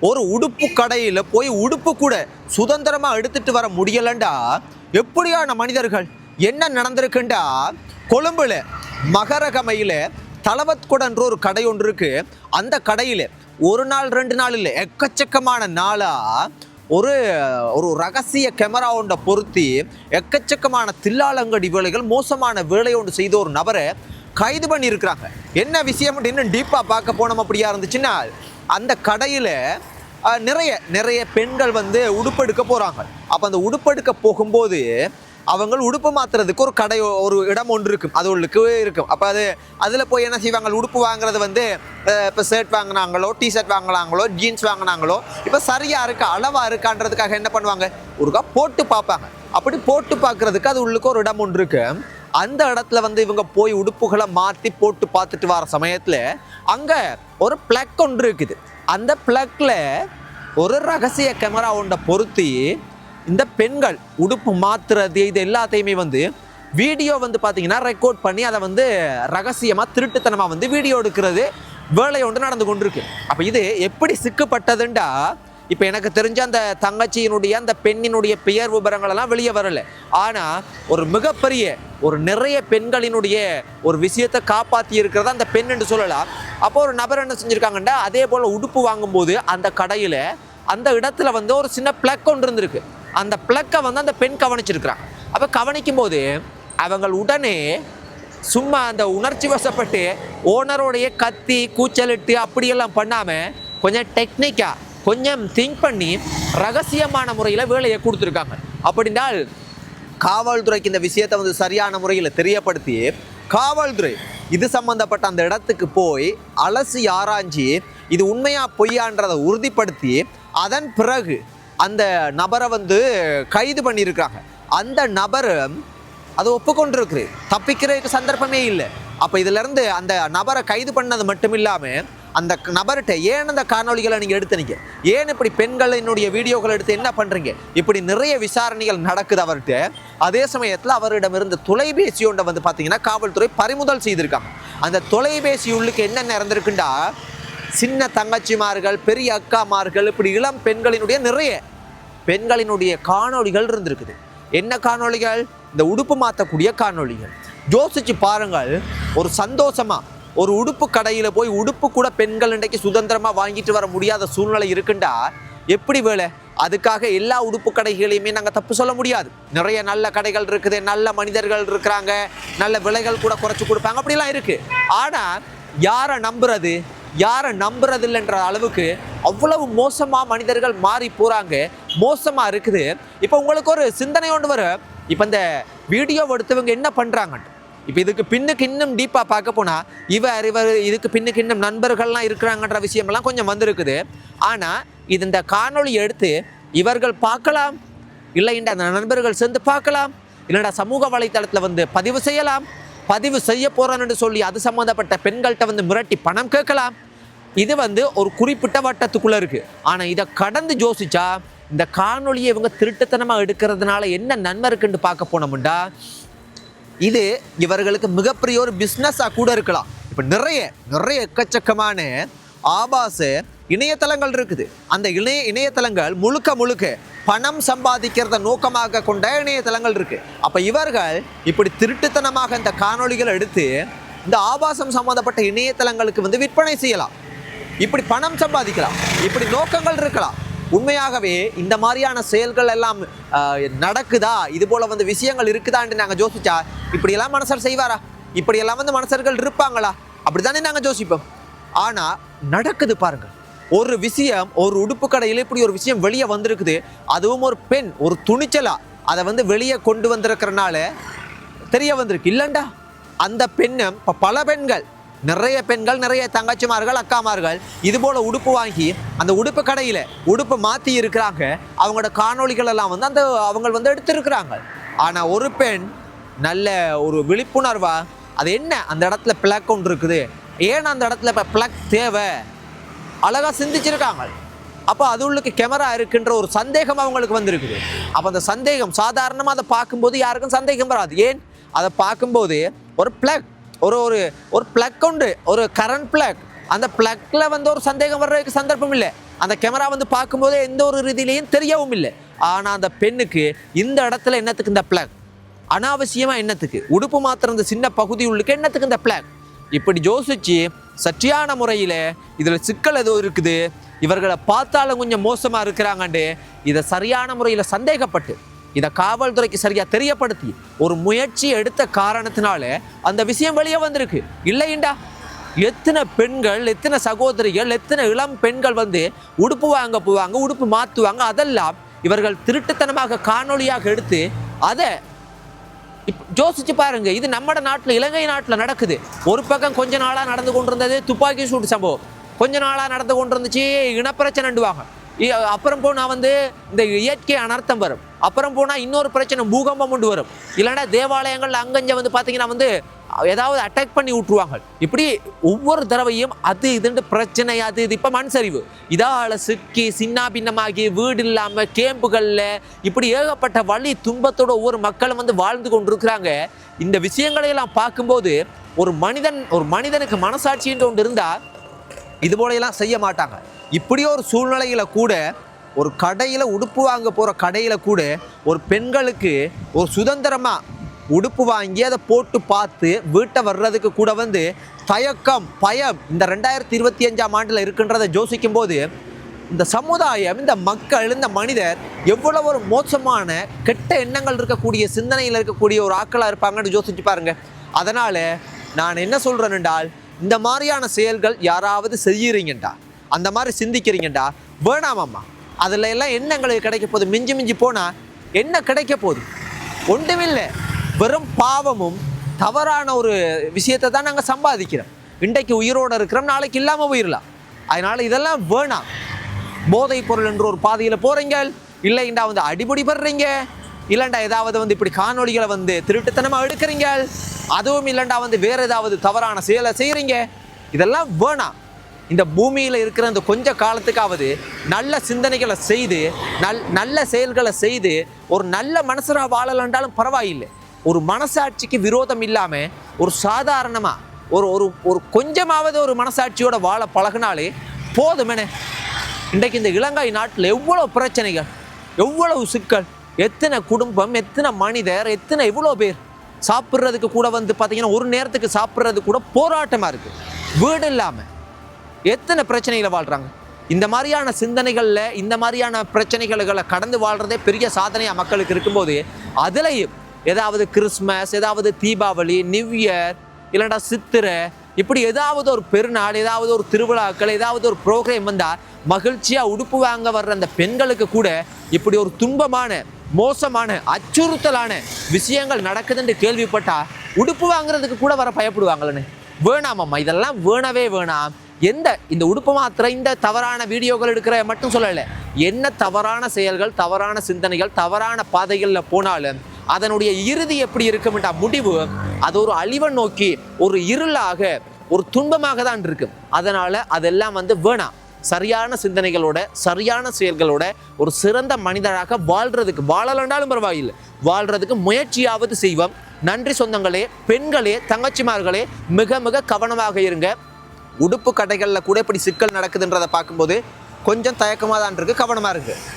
ஒரு உடுப்பு கடையில் போய் உடுப்பு கூட சுதந்திரமாக எடுத்துட்டு வர முடியலண்டா? எப்படியான மனிதர்கள்? என்ன நடந்திருக்குண்டா? கொழும்புல மகரகமையில் தலவத்கொடன்ற ஒரு கடை ஒன்று இருக்கு. அந்த கடையில் ஒரு நாள் ரெண்டு நாள் இல்லை எக்கச்சக்கமான நாளாக ஒரு ஒரு ரகசிய கேமரா ஒன்றை பொருத்தி எக்கச்சக்கமான தில்லாலங்கடி வேலைகள் மோசமான வேலை ஒன்று செய்த ஒரு நபரை கைது பண்ணியிருக்கிறாங்க. என்ன விஷயம்? அப்படின்னு டீப்பாக பார்க்க போனோம் அப்படியா இருந்துச்சுன்னா அந்த கடையில் நிறைய நிறைய பெண்கள் வந்து உடுப்பெடுக்க போகிறாங்க அப்போ அந்த உடுப்பெடுக்க போகும்போது அவங்க உடுப்பு மாற்றுறதுக்கு ஒரு கடை ஒரு இடம் ஒன்று இருக்கும். அது உள்ளுக்கு இருக்கும். அப்போ அது அதில் போய் என்ன செய்வாங்க? உடுப்பு வாங்குறது வந்து இப்போ ஷர்ட் வாங்கினாங்களோ டிஷர்ட் வாங்கினாங்களோ ஜீன்ஸ் வாங்கினாங்களோ இப்போ சரியாக இருக்கா அளவாக இருக்கான்றதுக்காக என்ன பண்ணுவாங்க? ஒருக்கா போட்டு பார்ப்பாங்க. அப்படி போட்டு பார்க்குறதுக்கு அது உள்ளுக்கு ஒரு இடம் ஒன்று இருக்குது அந்த இடத்துல வந்து இவங்க போய் உடுப்புகளை மாற்றி போட்டு பார்த்துட்டு வர சமயத்தில் அங்கே ஒரு பிளக் ஒன்று இருக்குது. அந்த பிளக்கில் ஒரு ரகசிய கேமரா ஒன்றை பொருத்தி இந்த பெண்கள் உடுப்பு மாற்றுறது இது எல்லாத்தையுமே வந்து வீடியோ வந்து பார்த்தீங்கன்னா ரெக்கார்ட் பண்ணி அதை வந்து ரகசியமாக திருட்டுத்தனமாக வந்து வீடியோ எடுக்கிறது வேலை ஒன்று நடந்து கொண்டிருக்கு. அப்போ இது எப்படி சிக்கப்பட்டதுண்டா? இப்போ எனக்கு தெரிஞ்ச அந்த தங்கச்சியினுடைய அந்த பெண்ணினுடைய பெயர் விபரங்களெல்லாம் வெளியே வரலை. ஆனால் ஒரு மிகப்பெரிய ஒரு நிறைய பெண்களினுடைய ஒரு விஷயத்தை காப்பாற்றி இருக்கிறத அந்த பெண் என்று சொல்லலாம். அப்போ ஒரு நபர் என்ன செஞ்சுருக்காங்கன்னா அதே போல் உடுப்பு வாங்கும்போது அந்த கடையில் அந்த இடத்துல வந்து ஒரு சின்ன பிளக் ஒன்று இருந்திருக்கு. அந்த பிளக்கை வந்து அந்த பெண் கவனிச்சிருக்கிறான். அப்போ கவனிக்கும் போது அவங்கள் உடனே சும்மா அந்த உணர்ச்சி வசப்பட்டு ஓனருடைய கத்தி கூச்சலிட்டு அப்படியெல்லாம் பண்ணாமல் கொஞ்சம் டெக்னிக்காக கொஞ்சம் திங்க் பண்ணி ரகசியமான முறையில் வேலையை கொடுத்துருக்காங்க. அப்படின்னால் காவல்துறைக்கு இந்த விஷயத்தை வந்து சரியான முறையில் தெரியப்படுத்தி காவல்துறை இது சம்பந்தப்பட்ட அந்த இடத்துக்கு போய் அலசி ஆராய்ஞ்சி இது உண்மையா பொய்யான்றதை உறுதிப்படுத்தி அதன் பிறகு அந்த நபரை வந்து கைது பண்ணியிருக்காங்க. அந்த நபர் அது ஒப்புக்கொண்டிருக்கு தப்பிக்கிறதுக்கு சந்தர்ப்பமே இல்லை. அப்போ இதிலிருந்து அந்த நபரை கைது பண்ணது மட்டும் இல்லாமல் அந்த நபர்கிட்ட ஏன் அந்த காணொளிகளை நீங்கள் எடுத்தனீங்க ஏன் இப்படி பெண்களினுடைய வீடியோக்கள் எடுத்து என்ன பண்ணுறீங்க இப்படி நிறைய விசாரணைகள் நடக்குது அவர்கிட்ட. அதே சமயத்தில் அவரிடம் இருந்த தொலைபேசி ஒன்றை வந்து பார்த்தீங்கன்னா காவல்துறை பறிமுதல் செய்திருக்காங்க. அந்த தொலைபேசி உள்ளுக்கு என்னென்ன இருந்திருக்குண்டா சின்ன தங்கச்சிமார்கள் பெரிய அக்காமார்கள் இப்படி இளம் பெண்களினுடைய நிறைய பெண்களினுடைய காணொளிகள் இருந்திருக்குது. என்ன காணொளிகள்? இந்த உடுப்பு மாற்றக்கூடிய காணொளிகள். யோசிச்சு பாருங்கள் ஒரு சந்தோஷமாக ஒரு உடுப்பு கடையில் போய் உடுப்பு கூட பெண்கள் இன்றைக்கு சுதந்திரமாக வாங்கிட்டு வர முடியாத சூழ்நிலை இருக்குண்டா? எப்படி வேலை? அதுக்காக எல்லா உடுப்பு கடைகளையுமே நாங்கள் தப்பு சொல்ல முடியாது. நிறைய நல்ல கடைகள் இருக்குது நல்ல மனிதர்கள் இருக்கிறாங்க நல்ல விலைகள் கூட குறைச்சி கொடுப்பாங்க. அப்படிலாம் இருக்குது ஆனால் யாரை நம்புறது? யாரை நம்புறதில்லைன்ற அளவுக்கு அவ்வளவு மோசமாக மனிதர்கள் மாறி போகிறாங்க மோசமாக இருக்குது. இப்போ உங்களுக்கு ஒரு சிந்தனை ஒன்று வரும். இப்போ இந்த வீடியோ எடுத்தவங்க என்ன பண்றாங்க இப்போ இதுக்கு பின்னுக்கு இன்னும் டீப்பாக பார்க்க போனால் இவர் இவர் இதுக்கு பின்னுக்கு இன்னும் நண்பர்கள்லாம் இருக்கிறாங்கன்ற விஷயமெல்லாம் கொஞ்சம் வந்திருக்குது. ஆனால் இது இந்த காணொளி எடுத்து இவர்கள் பார்க்கலாம். இல்லை இந்த நண்பர்கள் சேர்ந்து பார்க்கலாம். இல்லைடா சமூக வலைத்தளத்தில் வந்து பதிவு செய்யலாம். பதிவு செய்ய போகிறான்னு சொல்லி அது சம்மந்தப்பட்ட பெண்கள்கிட்ட வந்து மிரட்டி பணம் கேட்கலாம். இது வந்து ஒரு குறிப்பிட்ட வட்டத்துக்குள்ளே இருக்குது ஆனால் இதை கடந்து யோசிச்சா இந்த காணொலியை இவங்க திருட்டுத்தனமாக எடுக்கிறதுனால என்ன நன்மை இருக்குன்னு பார்க்க போனோம்டா இது இவர்களுக்கு மிகப்பெரிய ஒரு பிஸ்னஸாக கூட இருக்கலாம். இப்போ நிறைய நிறைய எக்கச்சக்கமான ஆபாச இணையதளங்கள் இருக்குது. அந்த இணைய இணையதளங்கள் முழுக்க முழுக்க பணம் சம்பாதிக்கிறத நோக்கமாக கொண்ட இணையதளங்கள் இருக்கு. அப்போ இவர்கள் இப்படி திருட்டுத்தனமாக இந்த காணொளிகளை எடுத்து இந்த ஆபாசம் சம்பந்தப்பட்ட இணையதளங்களுக்கு வந்து விற்பனை செய்யலாம். இப்படி பணம் சம்பாதிக்கலாம். இப்படி நோக்கங்கள் இருக்கலாம். உண்மையாகவே இந்த மாதிரியான செயல்கள் எல்லாம் நடக்குதா? இது போல வந்து விஷயங்கள் இருக்குதான்னு நாங்கள் யோசிச்சா இப்படியெல்லாம் மனசர் செய்வாரா? இப்படியெல்லாம் வந்து மனசர்கள் இருப்பாங்களா? அப்படித்தானே நாங்கள் யோசிப்போம். ஆனால் நடக்குது பாருங்கள். ஒரு விஷயம் ஒரு உடுப்பு கடையில் இப்படி ஒரு விஷயம் வெளியே வந்திருக்குது. அதுவும் ஒரு பெண் ஒரு துணிச்சலா அதை வந்து வெளியே கொண்டு வந்திருக்கிறனால தெரிய வந்திருக்கு. இல்லைண்டா? அந்த பெண்ணும் இப்போ பல பெண்கள் நிறைய பெண்கள் நிறைய தங்கச்சிமார்கள் அக்காமார்கள் இது போல உடுப்பு வாங்கி அந்த உடுப்பு கடையில் உடுப்பு மாற்றி இருக்கிறாங்க. அவங்களோட காணொளிகள் எல்லாம் வந்து அந்த அவங்க வந்து எடுத்திருக்கிறாங்க. ஆனால் ஒரு பெண் நல்ல ஒரு விழிப்புணர்வா அது என்ன? அந்த இடத்துல பிளக் ஒன்று இருக்குது. ஏன் அந்த இடத்துல இப்போ பிளக் தேவை? அழகாக சிந்திச்சிருக்காங்க. அப்போ அது உள்ளுக்கு கேமரா இருக்குன்ற ஒரு சந்தேகம் அவங்களுக்கு வந்திருக்குது. அப்போ அந்த சந்தேகம் சாதாரணமாக அதை பார்க்கும்போது யாருக்கும் சந்தேகம் வராது. ஏன்? அதை பார்க்கும்போது ஒரு பிளக் ஒரு ஒரு ஒரு பிளக் உண்டு. ஒரு கரண்ட் பிளக் அந்த பிளக்ல வந்து ஒரு சந்தேகம் வர்றதுக்கு சந்தர்ப்பம் இல்லை. அந்த கேமரா வந்து பார்க்கும்போது எந்த ஒரு ரீதியிலையும் தெரியவும் இல்லை. ஆனால் அந்த பெண்ணுக்கு இந்த இடத்துல என்னத்துக்கு இந்த பிளக் அனாவசியமாக என்னத்துக்கு? உடுப்பு மாத்திரம் இந்த சின்ன பகுதி உள்ளுக்கு என்னத்துக்கு இந்த பிளாக் இப்படி யோசிச்சு சற்றியான முறையில் இதில் சிக்கல் எதுவும் இருக்குது. இவர்களை பார்த்தாலும் கொஞ்சம் மோசமாக இருக்கிறாங்கண்டு. இதை சரியான முறையில் சந்தேகப்பட்டு இதை காவல்துறைக்கு சரியா தெரியப்படுத்தி ஒரு முயற்சி எடுத்த காரணத்தினால அந்த விஷயம் வெளியே வந்திருக்கு. இல்லைண்டா எத்தனை பெண்கள் எத்தனை சகோதரிகள் எத்தனை இளம் பெண்கள் வந்து உடுப்பு வாங்க போவாங்க உடுப்பு மாற்றுவாங்க அதெல்லாம் இவர்கள் திருட்டுத்தனமாக காணொளியாக எடுத்து அதை யோசிச்சு பாருங்க. இது நம்ம நாட்டில் இலங்கை நாட்டில் நடக்குது. ஒரு பக்கம் கொஞ்ச நாளாக நடந்து கொண்டிருந்தது துப்பாக்கி சூடு சம்பவம். கொஞ்ச நாளாக நடந்து கொண்டிருந்துச்சு இனப்பிரச்சனைண்டுவாங்க இ- அப்புறம் நான் வந்து இந்த இயற்கை அனர்த்தம் வரும். அப்புறம் போனால் இன்னொரு பிரச்சனை பூகம்பம் கொண்டு வரும். இல்லைன்னா தேவாலயங்கள் அங்கஞ்ச வந்து பார்த்தீங்கன்னா வந்து ஏதாவது அட்டாக் பண்ணி விட்டுருவாங்க இப்படி ஒவ்வொரு தடவையும் அது இதுன்னு பிரச்சனை அது இது. இப்போ மண் சரிவு. இதால் சிக்கி சின்ன பின்னமாகி வீடு இல்லாமல் கேம்புகளில் இப்படி ஏகப்பட்ட வழி துன்பத்தோட ஒவ்வொரு மக்களும் வந்து வாழ்ந்து கொண்டிருக்கிறாங்க. இந்த விஷயங்களையெல்லாம் பார்க்கும்போது ஒரு மனிதன் ஒரு மனிதனுக்கு மனசாட்சின்ற ஒன்று இருந்தால் இது போலையெல்லாம் செய்ய மாட்டாங்க. இப்படியோ ஒரு சூழ்நிலையில் கூட ஒரு கடையில் உடுப்பு வாங்க போகிற கடையில் கூட ஒரு பெண்களுக்கு ஒரு சுதந்திரமாக உடுப்பு வாங்கி அதை போட்டு பார்த்து வீட்டை வர்றதுக்கு கூட வந்து தயக்கம் பயம் இந்த ரெண்டாயிரத்தி இருபத்தி அஞ்சாம் ஆண்டில் இருக்கின்றதை யோசிக்கும் போது இந்த சமுதாயம் இந்த மக்கள் இந்த மனிதர் எவ்வளோ ஒரு மோசமான கெட்ட எண்ணங்கள் இருக்கக்கூடிய சிந்தனையில் இருக்கக்கூடிய ஒரு ஆக்களாக இருப்பாங்கன்னு யோசிச்சு பாருங்க. அதனால் நான் என்ன சொல்றேன் என்றால் இந்த மாதிரியான செயல்கள் யாராவது செய்யறீங்கண்டா? அந்த மாதிரி சிந்திக்கிறீங்கண்டா? வேணாமாம்மா அதில் எல்லாம் என்ன எங்களுக்கு கிடைக்க போகுது? மிஞ்சி மிஞ்சி போனால் என்ன கிடைக்க போகுது? ஒன்றுமில்லை. வெறும் பாவமும் தவறான ஒரு விஷயத்தை தான் நாங்கள் சம்பாதிக்கிறோம். இன்றைக்கு உயிரோடு இருக்கிறோம் நாளைக்கு இல்லாமல் போயிடலாம் அதனால் இதெல்லாம் வேணாம். போதைப் பொருள் என்ற ஒரு பாதையில் போகிறீங்க இல்லைண்டா வந்து அடிபடி படுறீங்க. இல்லைண்டா ஏதாவது வந்து இப்படி காணொளிகளை வந்து திருட்டுத்தனமாக எடுக்கிறீங்க அதுவும் இல்லைண்டா வந்து வேறு ஏதாவது தவறான செயலை செய்கிறீங்க இதெல்லாம் வேணாம். இந்த பூமியில் இருக்கிற அந்த கொஞ்ச காலத்துக்காவது நல்ல சிந்தனைகளை செய்து நல் நல்ல செயல்களை செய்து ஒரு நல்ல மனசராக வாழலன்றாலும் பரவாயில்லை. ஒரு மனசாட்சிக்கு விரோதம் இல்லாமல் ஒரு சாதாரணமாக ஒரு ஒரு ஒரு கொஞ்சமாவது ஒரு மனசாட்சியோட வாழ பழகினாலே போதுமெனே இன்றைக்கு இந்த இலங்கை நாட்டில் எவ்வளோ பிரச்சனைகள் எவ்வளவு சிக்கல் எத்தனை குடும்பம் எத்தனை மனிதர் எத்தனை எவ்வளோ பேர் சாப்பிட்றதுக்கு கூட வந்து பார்த்திங்கன்னா ஒரு நேரத்துக்கு சாப்பிட்றது கூட போராட்டமாக இருக்குது வீடு இல்லாமல் எத்தனை பிரச்சனைகளை வாழ்கிறாங்க இந்த மாதிரியான சிந்தனைகளில் இந்த மாதிரியான பிரச்சனைகளை கடந்து வாழ்கிறதே பெரிய சாதனையாக மக்களுக்கு இருக்கும்போது அதுலேயும் ஏதாவது கிறிஸ்மஸ் ஏதாவது தீபாவளி நியூ இயர் இல்லைன்னா சித்திரை இப்படி ஏதாவது ஒரு பெருநாள் ஏதாவது ஒரு திருவிழாக்கள் ஏதாவது ஒரு ப்ரோக்ராம் வந்தால் மகிழ்ச்சியாக உடுப்பு வாங்க வர்ற அந்த பெண்களுக்கு கூட இப்படி ஒரு துன்பமான மோசமான அச்சுறுத்தலான விஷயங்கள் நடக்குதுன்னு கேள்விப்பட்டால் உடுப்பு வாங்குறதுக்கு கூட வர பயப்படுவாங்களேன்னு வேணாமம்மா இதெல்லாம் வேணவே வேணாம். எந்த இந்த உடுப்பு மாத்திரை இந்த தவறான வீடியோக்கள் எடுக்கிற மட்டும் சொல்லலை. என்ன தவறான செயல்கள் தவறான சிந்தனைகள் தவறான பாதைகளில் போனாலும் அதனுடைய இறுதி எப்படி இருக்கும்டா முடிவு அது ஒரு அழிவை நோக்கி ஒரு இருளாக ஒரு துன்பமாக தான் இருக்கும். அதனால அதெல்லாம் வந்து வேணாம் சரியான சிந்தனைகளோட சரியான செயல்களோட ஒரு சிறந்த மனிதராக வாழ்றதுக்கு வாழலண்டாலும் பரவாயில்லை. வாழ்றதுக்கு முயற்சியாவது செய்வோம். நன்றி சொந்தங்களே பெண்களே தங்கச்சிமார்களே மிக மிக கவனமாக இருங்க. உடுப்பு கடைகளில் கூட இப்படி சிக்கல் நடக்குதுன்றதை பார்க்கும்போது கொஞ்சம் தயக்கமாக தான் இருக்குது கவனமாக இருக்குது